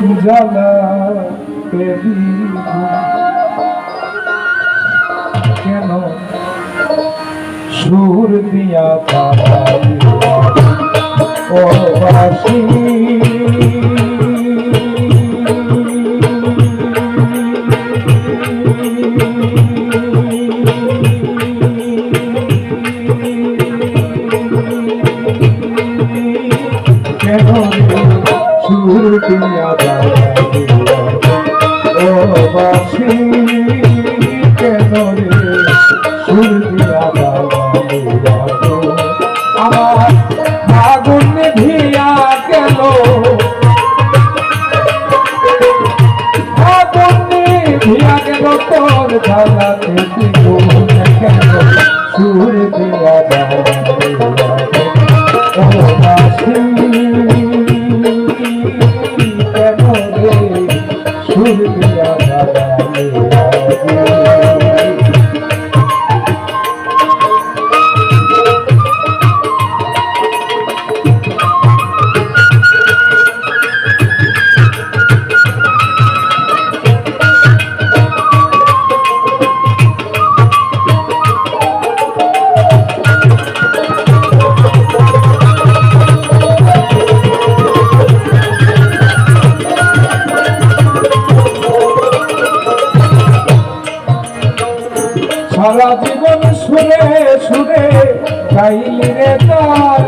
জ্বালা কেন সুর দিয়া ও কেন রে যায় ও বাসি সারা জীবন শুনে শুনে গাইলি রে তার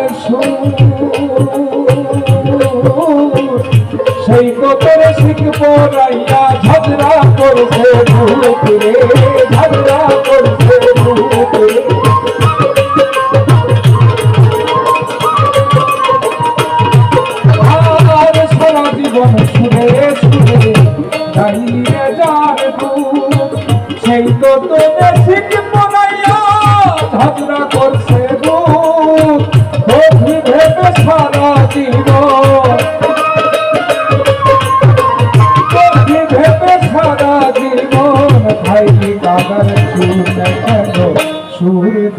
সেই তো তোরে শিখব রাইয়া, ঝগড়া করছে ঝগড়া করছে।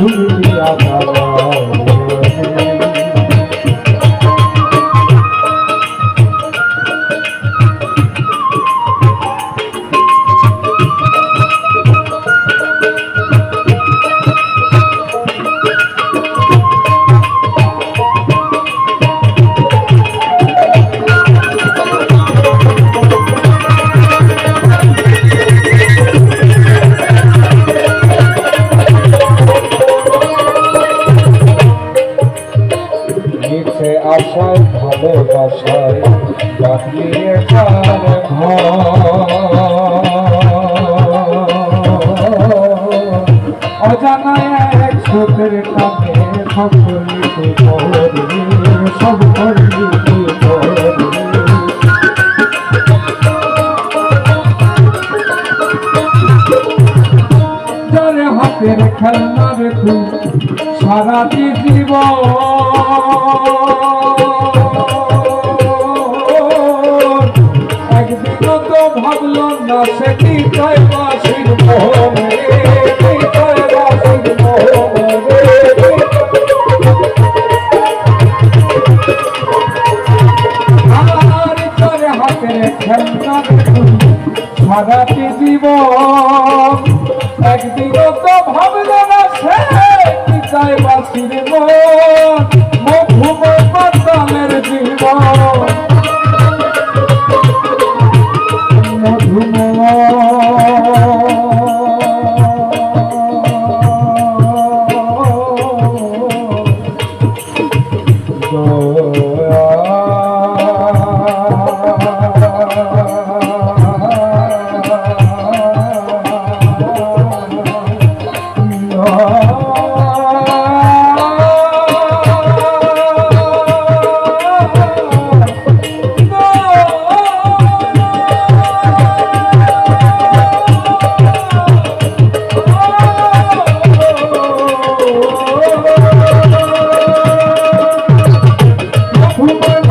সুর দিয়া সুখের কাছে সব করিতে সব করিতে যারে হাতের খেলনা সারা জীবন से की कई वासी मोह मेरे ভাবলে না সে কি